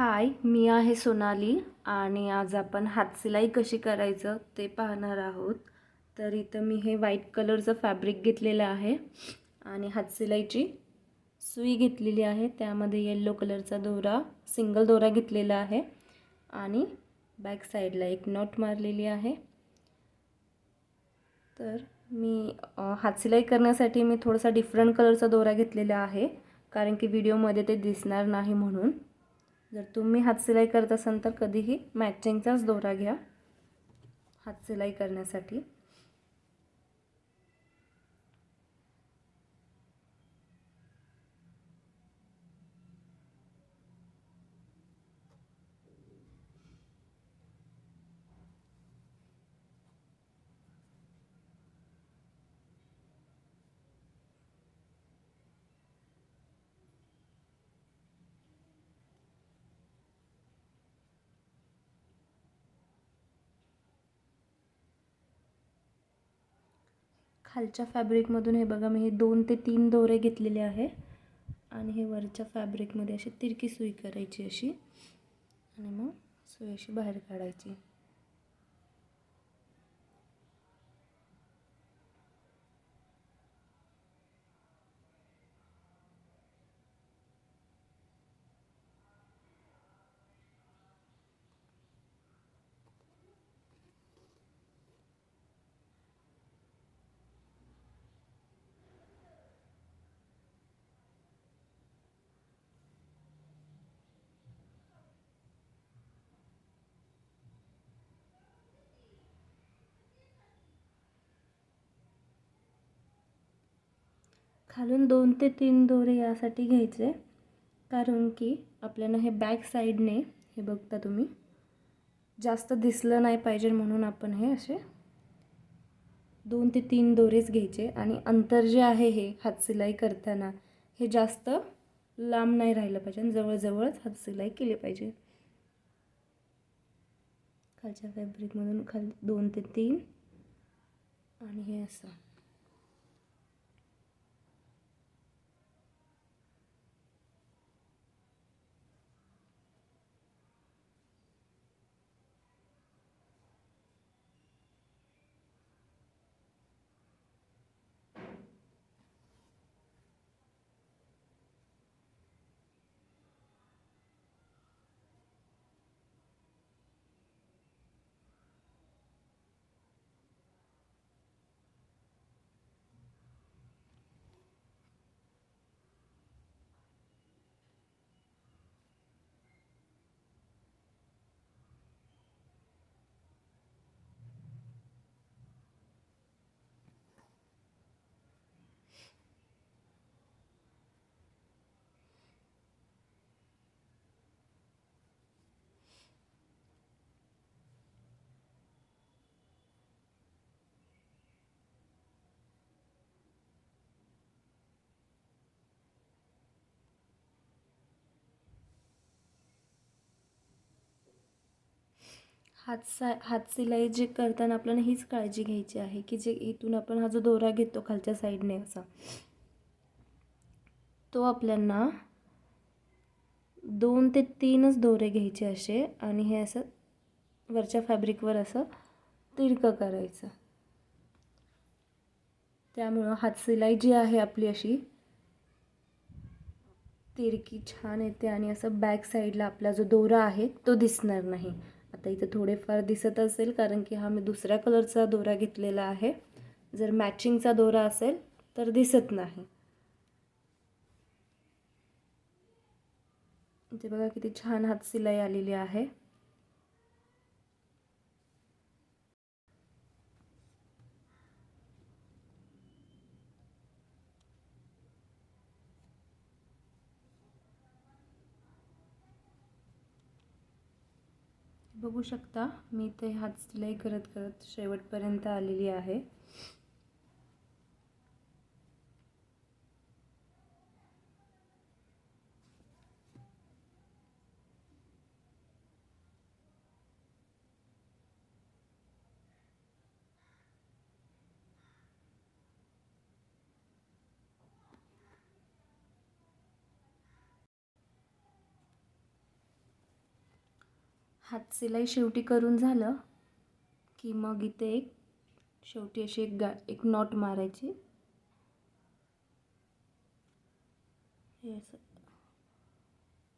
हाय मी आहे सोनाली आणि आज आपण हातसिलाई कशी करायचं ते पाहणार आहोत. तर इथं मी हे व्हाईट कलरचं फॅब्रिक घेतलेलं आहे आणि हातसिलाईची सुई घेतलेली आहे. त्यामध्ये येल्लो कलरचा दोरा सिंगल दोरा घेतलेला आहे आणि बॅक साईडला एक नॉट मारलेली आहे. तर मी हातसिलाई करण्यासाठी मी थोडासा डिफरंट कलरचा दोरा घेतलेला आहे कारण की व्हिडिओमध्ये ते दिसणार नाही म्हणून. जर तुम्ही हातसिलाई करत असाल तर कधीही मॅचिंगचाच दोरा घ्या. हातसिलाई करण्यासाठी. खालच्या फॅब्रिकमधून हे बघा मी हे दोन ते तीन दोरे घेतलेले आहे. आणि हे वरच्या फॅब्रिकमध्ये अशी तिरकी सुई करायची अशी. आणि मग सुई अशी बाहेर काढायची. खालून दोन ते तीन दोरे यासाठी घ्यायचे. कारण की आपल्याला हे बॅक साईडने हे बघता तुम्ही जास्त दिसलं नाही पाहिजे म्हणून आपण हे असे दोन ते तीन दोरेच घ्यायचे. आणि अंतर जे आहे हे हातसिलाई करताना हे जास्त लांब नाही राहिलं पाहिजे. आणि जवळजवळच हातसिलाई केली पाहिजे. खालच्या फॅब्रिकमधून खाल दोन ते तीन. आणि हे असं. हात सा हात सिलाई जे करताना आपल्याला हीच काळजी घ्यायची आहे की जे इथून आपण हा जो दोरा घेतो खालच्या साईडने असा तो आपल्यांना दोन ते तीनच दोरे घ्यायचे असे आणि हे असं वरच्या फॅब्रिकवर असं तिरकं करायचं. त्यामुळं हातशिलाई जी आहे आपली अशी तिरकी छान येते आणि असं बॅक साईडला आपला जो दोरा आहे तो दिसणार नाही. आता इथं थोडेफार दिसत असेल कारण की हा मी दुसऱ्या कलरचा दोरा घेतलेला आहे. जर मॅचिंगचा दोरा असेल तर दिसत नाही. इथे बघा किती छान हात सिलाई आलेली आहे. बघू शकता. मी ते हात सिलाई करत करत शेवटपर्यंत आलेली आहे. हात सिलाई शेवटी करून झालं की मग इथे एक शेवटी अशी एक गा एक नॉट मारायची. हे असं.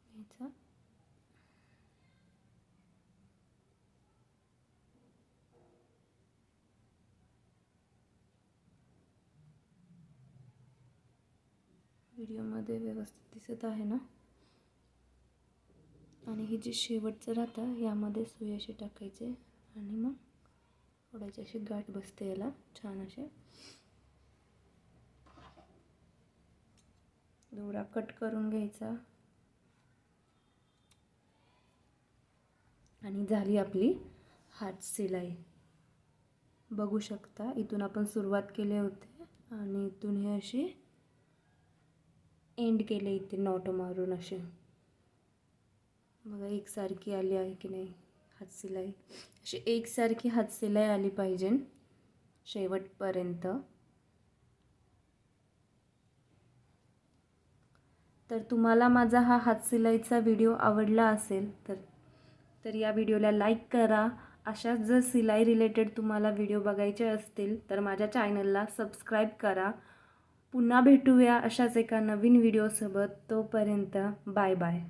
घ्यायचं. व्हिडिओमध्ये व्यवस्थित दिसत आहे ना? हे जे शेवटचं राहतं यामध्ये सुई अशी टाकायचे आणि मग थोड्याची अशी गाठ बसते याला छान असे दोरा कट करून घ्यायचा. आणि झाली आपली हात सिलाई. बघू शकता इथून आपण सुरुवात केले होते आणि इथून हे अशी एंड केले इथे नॉट मारून असे. बघा एकसारखी आली आहे की नाही? हातशिलाई अशी एकसारखी हातशिलाई आली पाहिजे शेवटपर्यंत. तर तुम्हाला माझा हा हातशिलाईचा व्हिडिओ आवडला असेल तर तर या व्हिडिओला लाईक करा. अशाच जर सिलाई रिलेटेड तुम्हाला व्हिडिओ बघायचे असतील तर माझ्या चॅनलला सबस्क्राईब करा. पुन्हा भेटूया अशाच एका नवीन व्हिडिओसोबत. तोपर्यंत बाय बाय.